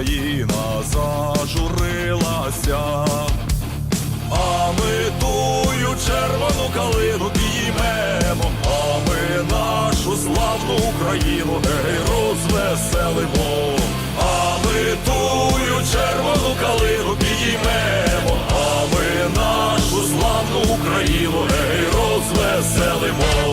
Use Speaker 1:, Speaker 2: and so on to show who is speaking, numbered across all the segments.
Speaker 1: Україна зажурилася, а ми тую червону калину підіймемо, а ми нашу славну Україну гей розвеселимо, а ми тую червону калину підіймемо, а ми нашу славну Україну гей розвеселимо.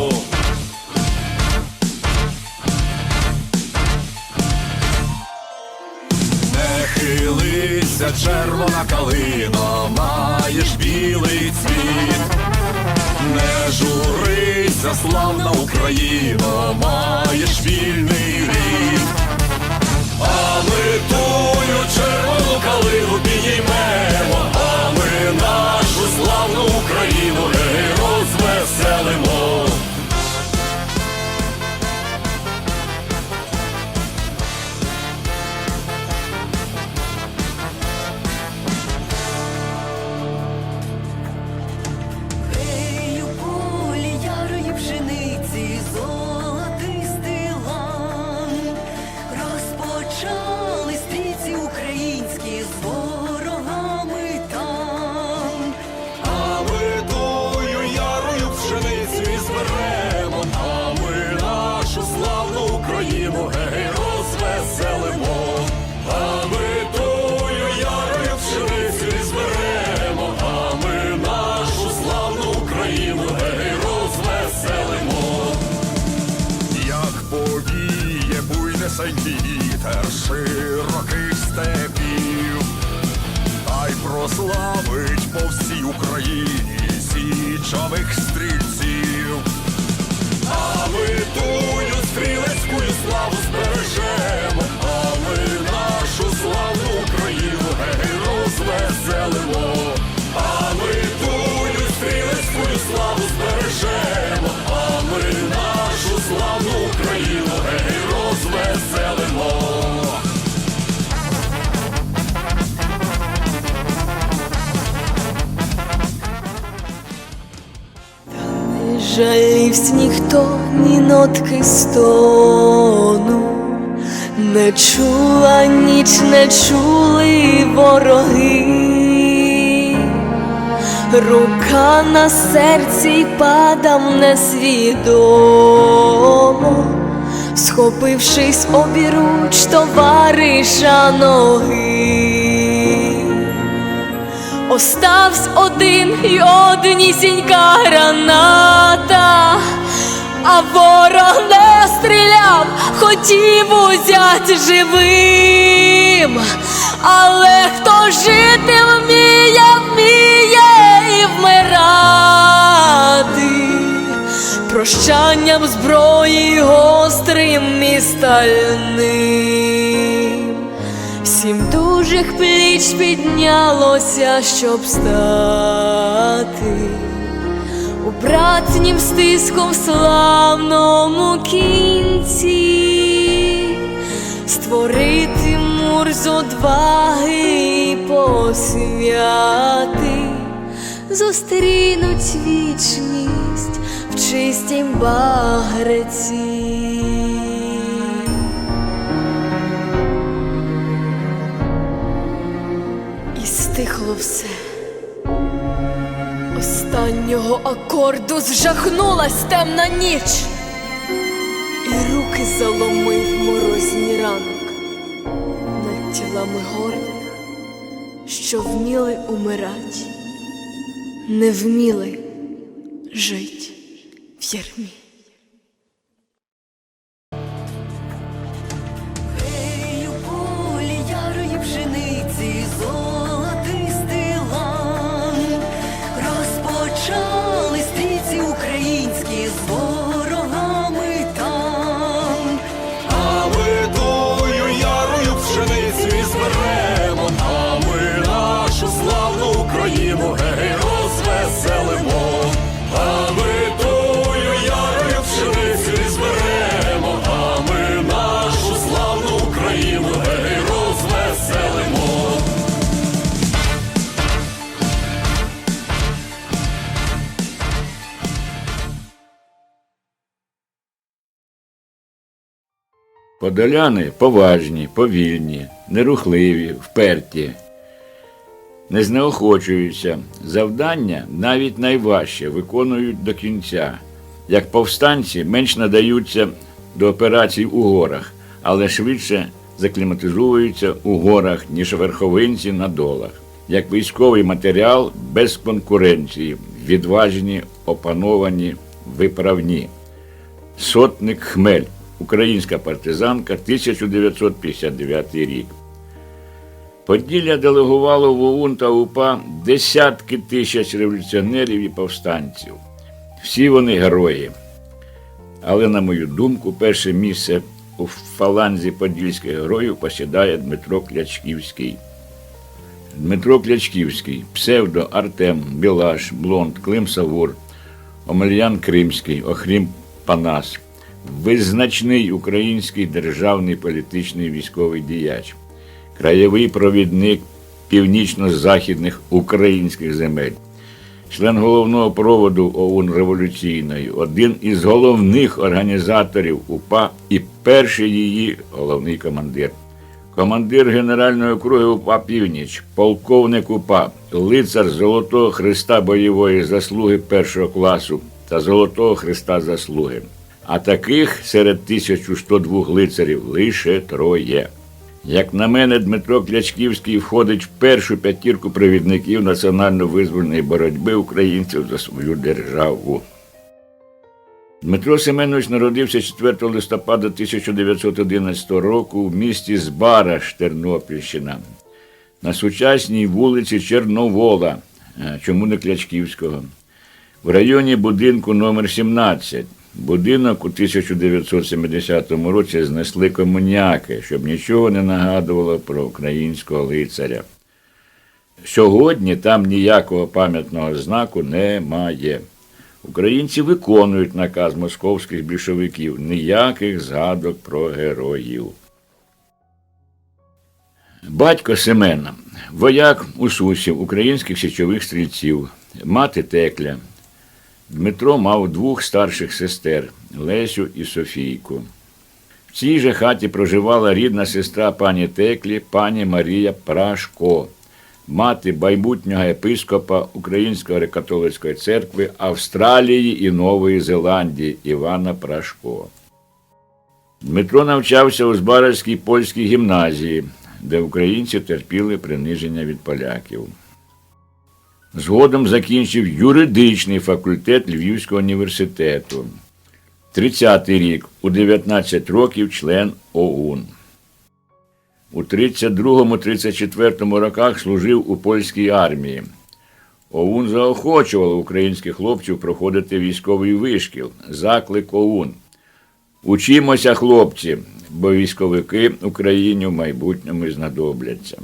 Speaker 1: Червона калина, маєш білий цвіт. Не журися, славна Україна, маєш вільний рід. А ми тую червону калину підіймемо, а ми нашу славну Україну розвеселимо. Прославить по всій Україні січових
Speaker 2: жалівсь ніхто, ні нотки стону, не чула ніч, не чули вороги, рука на серці й падав несвідомо, схопившись обіруч товариша ноги. Оставсь один й однісінька граната, а ворог не стріляв, хотів узять живим, але хто жити вміє, вміє і вмирати, прощанням зброї гострим і стальним. Сім дужих пліч піднялося, щоб стати у братнім стиском славному кінці, створити мур з одваги посвяти, зустрінуть вічність в чистім багреці. Стихло все. Останнього акорду зжахнулась темна ніч, і руки заломив морозні ранок над тілами гордих, що вміли умирать, не вміли жить в ярмі.
Speaker 1: control
Speaker 3: Подоляни поважні, повільні, нерухливі, вперті, не знеохочуються. Завдання навіть найважче виконують до кінця. Як повстанці менш надаються до операцій у горах, але швидше закліматизуються у горах, ніж верховинці на долах. Як військовий матеріал без конкуренції, відважні, опановані, виправні. Сотник Хмель, українська партизанка, 1959 рік. Поділля делегувало в ОУН та УПА десятки тисяч революціонерів і повстанців. Всі вони герої. Але, на мою думку, перше місце у фаланзі подільських героїв посідає Дмитро Клячківський. Дмитро Клячківський, псевдо Артем, Білаш, Блонд, Клим Савур, Омельян Кримський, Охрім Панас, визначний український державний політичний військовий діяч, краєвий провідник північно-західних українських земель, член головного проводу ОУН Революційної, один із головних організаторів УПА і перший її головний командир. Командир Генеральної округи УПА Північ, полковник УПА, лицар Золотого Христа бойової заслуги першого класу та Золотого Христа заслуги. А таких серед 1102 лицарів лише троє. Як на мене, Дмитро Клячківський входить в першу п'ятірку провідників національно-визвольної боротьби українців за свою державу. Дмитро Семенович народився 4 листопада 1911 року в місті Збараш, Тернопільщина, на сучасній вулиці Черновола, е, чому не Клячківського, в районі будинку номер 17. Будинок у 1970 році знесли комуняки, щоб нічого не нагадувало про українського лицаря. Сьогодні там ніякого пам'ятного знаку немає. Українці виконують наказ московських більшовиків ніяких згадок про героїв. Батько Семена, вояк Усусів, українських січових стрільців, мати Текля. Дмитро мав двох старших сестер Лесю і Софійку. В цій же хаті проживала рідна сестра пані Теклі, пані Марія Прашко, мати майбутнього епископа Української греко-католицької церкви Австралії і Нової Зеландії Івана Прашко. Дмитро навчався у Збаразькій польській гімназії, де українці терпіли приниження від поляків. Згодом закінчив юридичний факультет Львівського університету. 30-й рік, у 19 років член ОУН. У 32-34 роках служив у польській армії. ОУН заохочував українських хлопців проходити військовий вишкіл, заклик ОУН. Учімося, хлопці, бо військовики Україні в майбутньому знадобляться.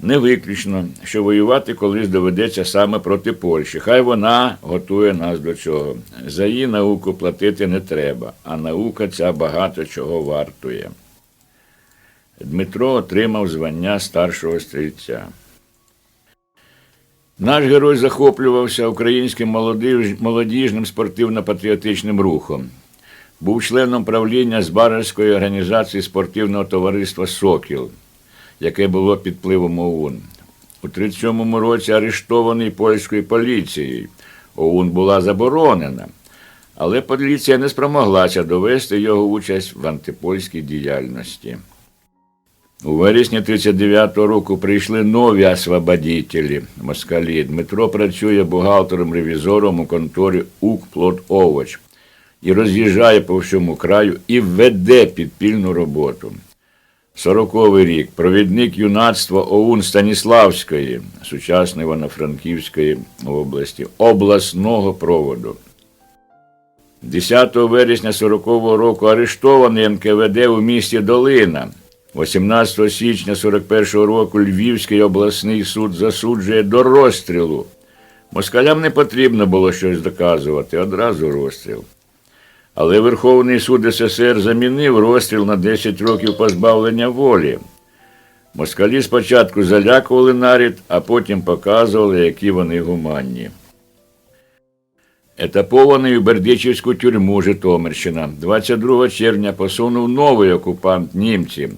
Speaker 3: Не виключно, що воювати колись доведеться саме проти Польщі. Хай вона готує нас до цього. За її науку платити не треба, а наука ця багато чого вартує. Дмитро отримав звання старшого стрільця. Наш герой захоплювався українським молодіжним спортивно-патріотичним рухом. Був членом правління Збаразької організації спортивного товариства Сокіл, яке було під впливом ОУН. У 37-му році арештований польською поліцією. ОУН була заборонена, але поліція не спромоглася довести його участь в антипольській діяльності. У вересні 39-го року прийшли нові освободітелі москалі. Дмитро працює бухгалтером-ревізором у конторі «Укплот-Овоч» і роз'їжджає по всьому краю і веде підпільну роботу. Сороковий рік. Провідник юнацтва ОУН Станіславської, сучасної Івано-Франківської області, обласного проводу. 10 вересня 40-го року арештований НКВД у місті Долина. 18 січня 41-го року Львівський обласний суд засуджує до розстрілу. Москалям не потрібно було щось доказувати, одразу розстріл. Але Верховний суд СССР замінив розстріл на 10 років позбавлення волі. Москалі спочатку залякували нарід, а потім показували, які вони гуманні. Етапований у Бердичівську тюрму Житомирщина. 22 червня посунув новий окупант німці.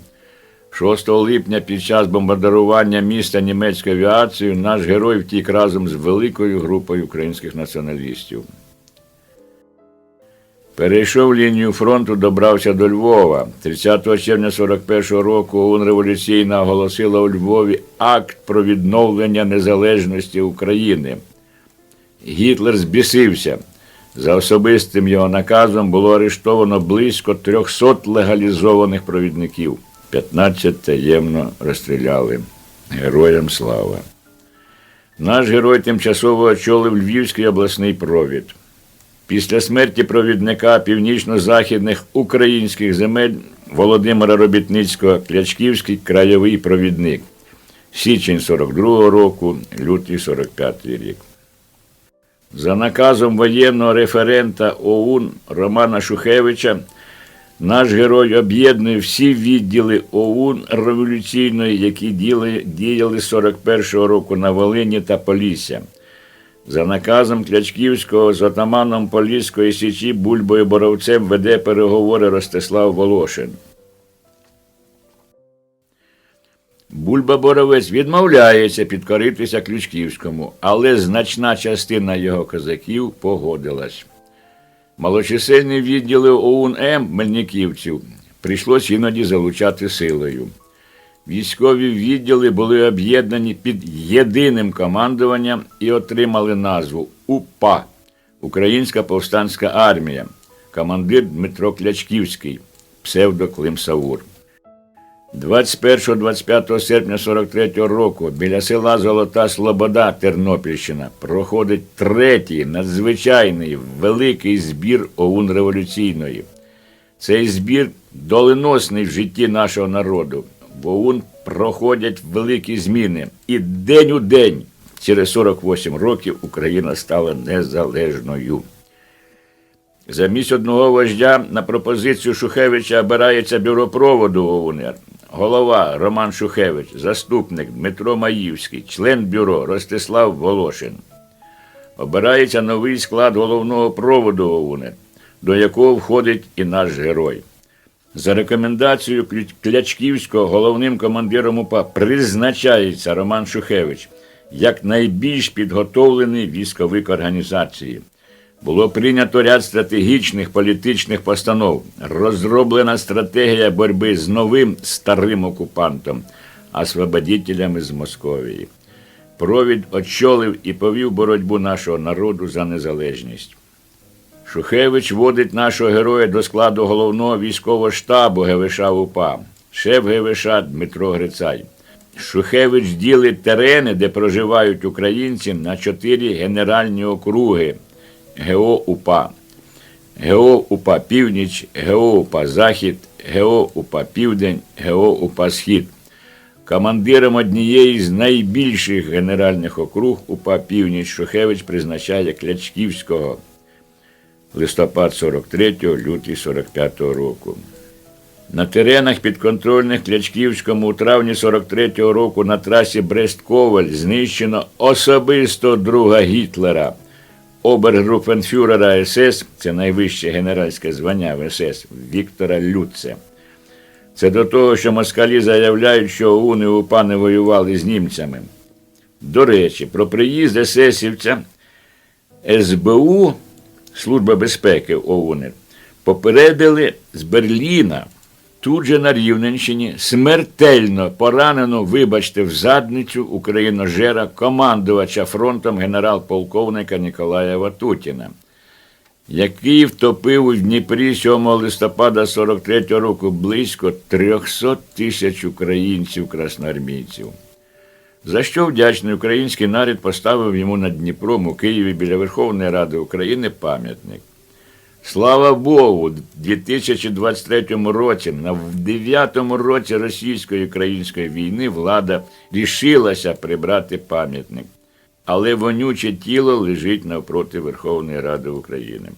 Speaker 3: 6 липня під час бомбардування міста німецькою авіацією наш герой втік разом з великою групою українських націоналістів. Перейшов лінію фронту, добрався до Львова. 30 червня 41-го року ОУН революційна оголосила у Львові акт про відновлення незалежності України. Гітлер збісився. За особистим його наказом було арештовано близько 300 легалізованих провідників. 15 таємно розстріляли. Героям слава. Наш герой тимчасово очолив Львівський обласний провід. Після смерті провідника північно-західних українських земель Володимира Робітницького Клячківський краєвий провідник. Січень 42-го року, лютий 45-й рік. За наказом воєнного референта ОУН Романа Шухевича наш герой об'єднує всі відділи ОУН революційної, які діяли з 41-го року на Волині та Полісся. За наказом Клячківського з отаманом Поліської січі Бульбою Боровцем веде переговори Ростислав Волошин. Бульба Боровець відмовляється підкоритися Ключківському, але значна частина його козаків погодилась. Малочисельні відділи ОУН-М Мельниківців прийшлось іноді залучати силою. Військові відділи були об'єднані під єдиним командуванням і отримали назву УПА Українська повстанська армія, командир Дмитро Клячківський, псевдо Клим Савур. 21-25 серпня 43 року біля села Золота Слобода Тернопільщина проходить третій надзвичайний великий збір ОУН революційної. Цей збір доленосний в житті нашого народу. В проходять великі зміни. І день у день, через 48 років, Україна стала незалежною. Замість одного вождя на пропозицію Шухевича обирається бюро проводу ОУНР. Голова Роман Шухевич, заступник Дмитро Маївський, член бюро Ростислав Волошин. Обирається новий склад головного проводу ОУНР, до якого входить і наш герой. За рекомендацією Клячківського головним командиром УПА призначається Роман Шухевич як найбільш підготовлений військовик організації. Було прийнято ряд стратегічних політичних постанов, розроблена стратегія боротьби з новим старим окупантом, освободителями з Московії. Провід очолив і повів боротьбу нашого народу за незалежність. Шухевич водить нашого героя до складу головного військового штабу ГВШ УПА, шеф ГВШ Дмитро Грицай. Шухевич ділить терени, де проживають українці, на чотири генеральні округи ГО УПА. ГО УПА Північ, ГО УПА Захід, ГО УПА Південь, ГО УПА Схід. Командиром однієї з найбільших генеральних округ УПА Північ Шухевич призначає Клячківського листопад 43-го, лютий 45-го року. На теренах підконтрольних Клячківському у травні 43-го року на трасі Брест-Коваль знищено особисто друга Гітлера, обергрупенфюрера СС, це найвище генеральське звання в СС, Віктора Люце. Це до того, що москалі заявляють, що ОУН і УПА не воювали з німцями. До речі, про приїзд есесівця СБУ, Служба безпеки ОУН, попередили з Берліна, тут же на Рівненщині, смертельно поранено, вибачте, в задницю україножера, командувача фронтом генерал-полковника Ніколая Ватутіна, який втопив у Дніпрі 7 листопада 43 року близько 300 тисяч українців красноармійців. За що вдячний український народ поставив йому над Дніпром у Києві біля Верховної Ради України пам'ятник. Слава Богу, у 2023 році, на 9-му році російсько-української війни, влада рішилася прибрати пам'ятник. Але вонюче тіло лежить навпроти Верховної Ради України.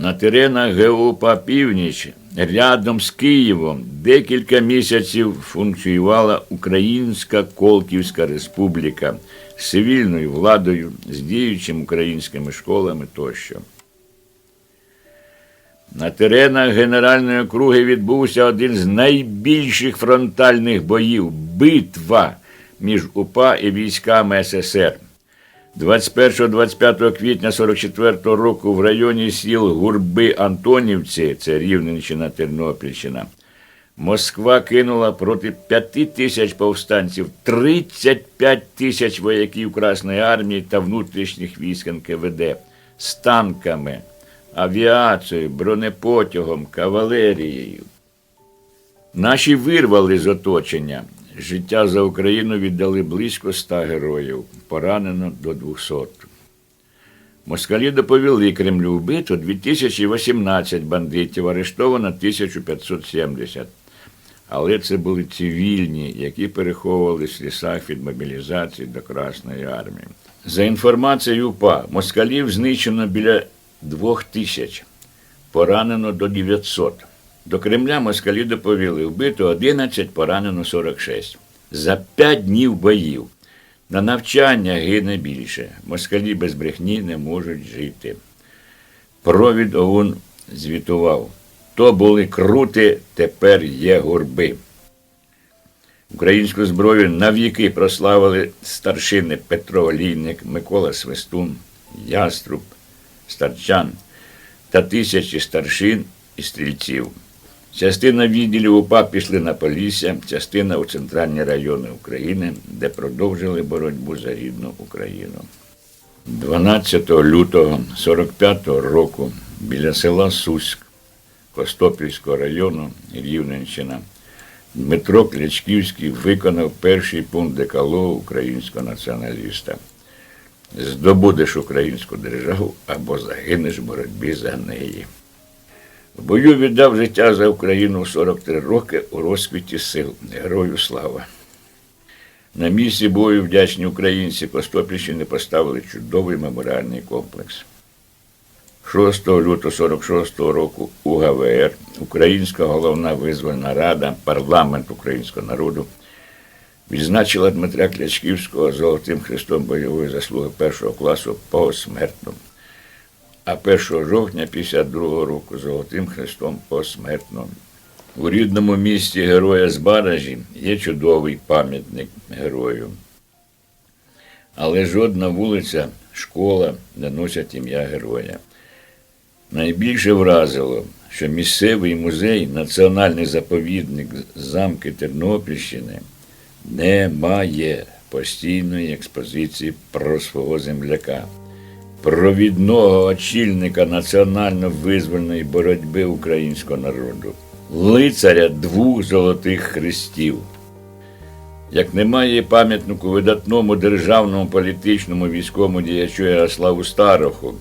Speaker 3: На теренах ГУПА Північ рядом з Києвом декілька місяців функціювала Українська Колківська Республіка з цивільною владою, з діючими українськими школами тощо. На теренах Генеральної округи відбувся один з найбільших фронтальних боїв битва між УПА і військами СССР. 21-25 квітня 44 року в районі сіл Гурби Антонівці, це Рівненщина, Тернопільщина, Москва кинула проти 5 тисяч повстанців 35 тисяч вояків Красної армії та внутрішніх військ НКВД з танками, авіацією, бронепотягом, кавалерією. Наші вирвали з оточення. Життя за Україну віддали близько ста героїв, поранено до 200. Москалі доповіли Кремлю вбито 2018 бандитів, арештовано 1570. Але це були цивільні, які переховувались в лісах від мобілізації до Красної армії. За інформацією УПА, москалів знищено біля двох тисяч, поранено до 900. До Кремля москалі доповіли, вбито 11, поранено 46. За 5 днів боїв. На навчання гине більше. Москалі без брехні не можуть жити. Провід ОУН звітував. То були крути, тепер є гурби. Українську зброю навіки прославили старшини Петро Олійник, Микола Свистун, Яструб, Старчан та тисячі старшин і стрільців. Частина відділів УПА пішли на Полісся, частина у центральні райони України, де продовжили боротьбу за рідну Україну. 12 лютого 45-го року біля села Суськ Костопільського району Рівненщина Дмитро Клячківський виконав перший пункт декалогу українського націоналіста. Здобудеш українську державу або загинеш в боротьбі за неї. Бою віддав життя за Україну 43 роки у розквіті сил. Герою слава. На місці бою вдячні українці Костопільщини поставили чудовий меморіальний комплекс. 6 лютого 46 року УГВР, Українська головна визвольна рада, парламент українського народу, відзначила Дмитра Клячківського Золотим Христом бойової заслуги першого класу посмертно. А 1 жовтня 52 року Золотим Христом посмертно. У рідному місті Героя з Баражі є чудовий пам'ятник герою. Але жодна вулиця, школа не носять ім'я героя. Найбільше вразило, що місцевий музей, національний заповідник замки Тернопільщини, не має постійної експозиції про свого земляка, провідного очільника національно-визвольної боротьби українського народу, лицаря двох золотих хрестів. Як немає пам'ятнику видатному державному політичному військовому діячу Ярославу Староху,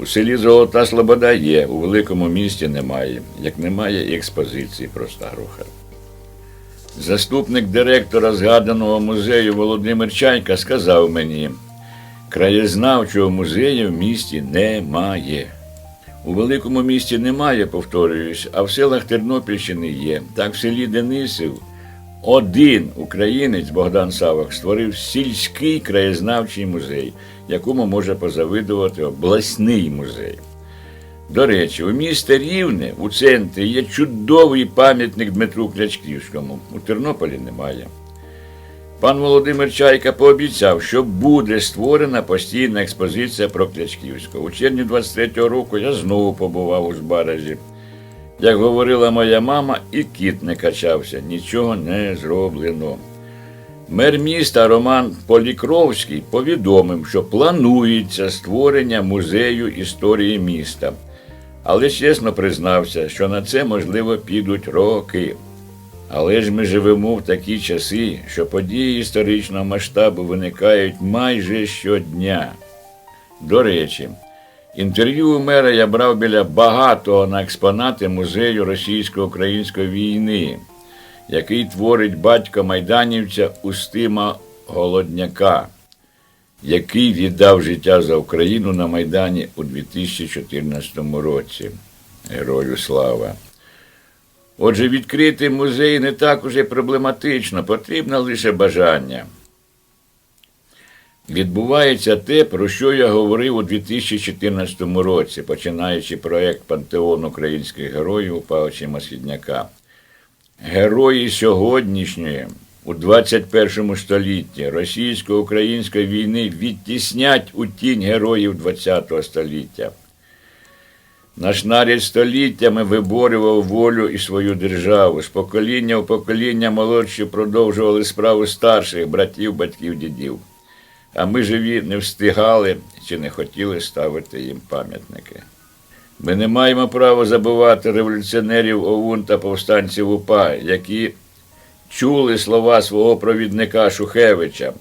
Speaker 3: у селі Золота Слобода є, у великому місті немає, як немає експозиції про Старуха. Заступник директора згаданого музею Володимир Чайка сказав мені, краєзнавчого музею в місті немає. У великому місті немає, повторююсь, а в селах Тернопільщини є. Так в селі Денисів один українець Богдан Савах створив сільський краєзнавчий музей, якому може позавидувати обласний музей. До речі, у місті Рівне у центрі є чудовий пам'ятник Дмитру Клячківському. У Тернополі немає. Пан Володимир Чайка пообіцяв, що буде створена постійна експозиція про Клячківського. У червні 23-го року я знову побував у Збаражі. Як говорила моя мама, і кіт не качався, нічого не зроблено. Мер міста Роман Полікровський повідомив, що планується створення музею історії міста, але чесно признався, що на це, можливо, підуть роки. Але ж ми живемо в такі часи, що події історичного масштабу виникають майже щодня. До речі, інтерв'ю у мера я брав біля багатого на експонати музею російсько-української війни, який творить батько майданівця Устима Голодняка, який віддав життя за Україну на Майдані у 2014 році. Герою слава! Отже, відкрити музей не так уже проблематично, потрібно лише бажання. Відбувається те, про що я говорив у 2014 році, починаючи проєкт Пантеон українських героїв Павчима Східняка. Герої сьогоднішньої у 21 столітті російсько-української війни відтіснять у тінь героїв 20 століття. Наш нарід століттями виборював волю і свою державу. З покоління в покоління молодші продовжували справу старших братів, батьків, дідів. А ми живі не встигали чи не хотіли ставити їм пам'ятники. Ми не маємо права забувати революціонерів ОУН та повстанців УПА, які чули слова свого провідника Шухевича.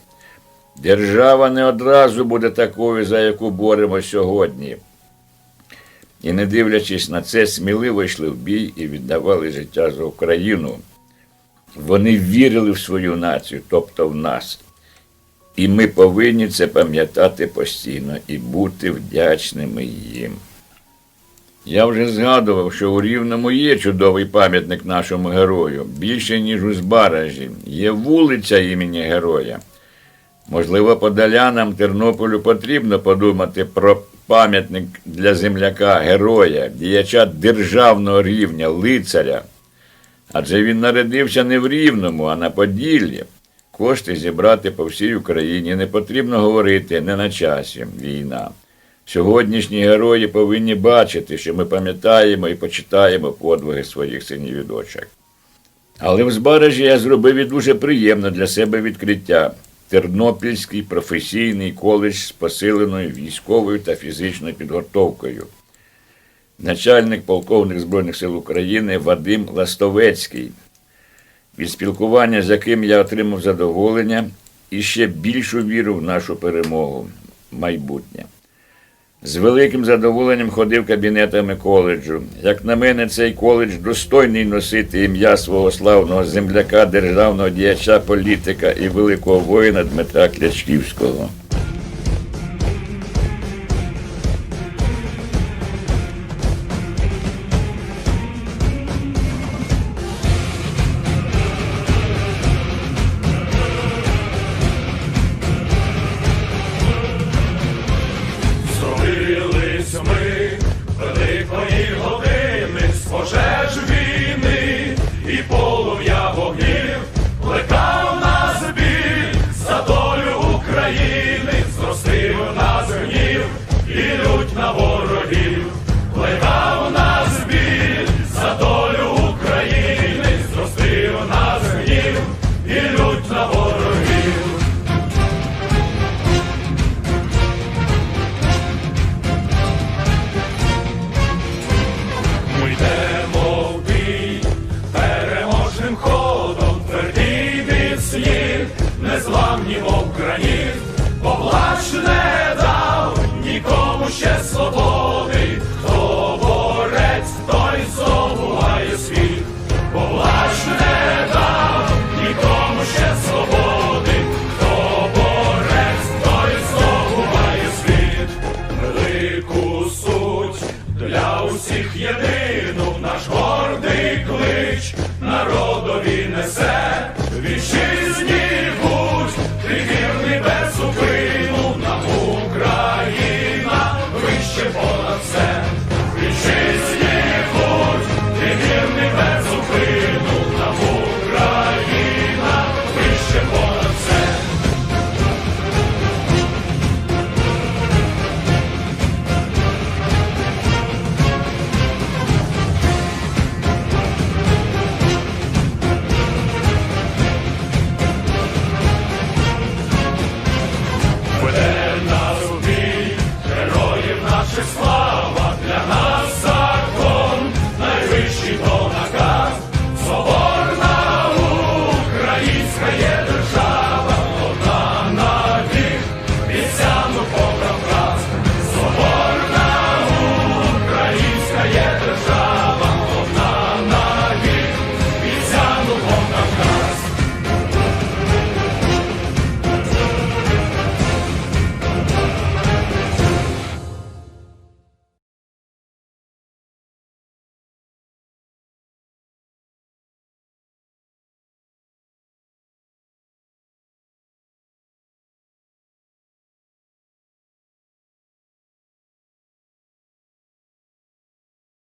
Speaker 3: Держава не одразу буде такою, за яку боремось сьогодні. І, не дивлячись на це, сміливо йшли в бій і віддавали життя за Україну. Вони вірили в свою націю, тобто в нас. І ми повинні це пам'ятати постійно і бути вдячними їм. Я вже згадував, що у Рівному є чудовий пам'ятник нашому герою, більше, ніж у Збаражі. Є вулиця імені героя. Можливо, подолянам Тернополю потрібно подумати про пам'ятник для земляка, героя, діяча державного рівня, лицаря. Адже він народився не в Рівному, а на Поділлі. Кошти зібрати по всій Україні не потрібно говорити не на часі війна. Сьогоднішні герої повинні бачити, що ми пам'ятаємо і почитаємо подвиги своїх синів і дочок. Але в Збаражі я зробив і дуже приємне для себе відкриття. Тернопільський професійний коледж з посиленою військовою та фізичною підготовкою. Начальник полковник Збройних сил України Вадим Ластовецький, від спілкування з яким я отримав задоволення і ще більшу віру в нашу перемогу, майбутнє. З великим задоволенням ходив кабінетами коледжу. Як на мене, цей коледж достойний носити ім'я свого славного земляка, державного діяча, політика і великого воїна Дмитра Клячківського.
Speaker 1: Велику суть для усіх єдину наш гордий клич, just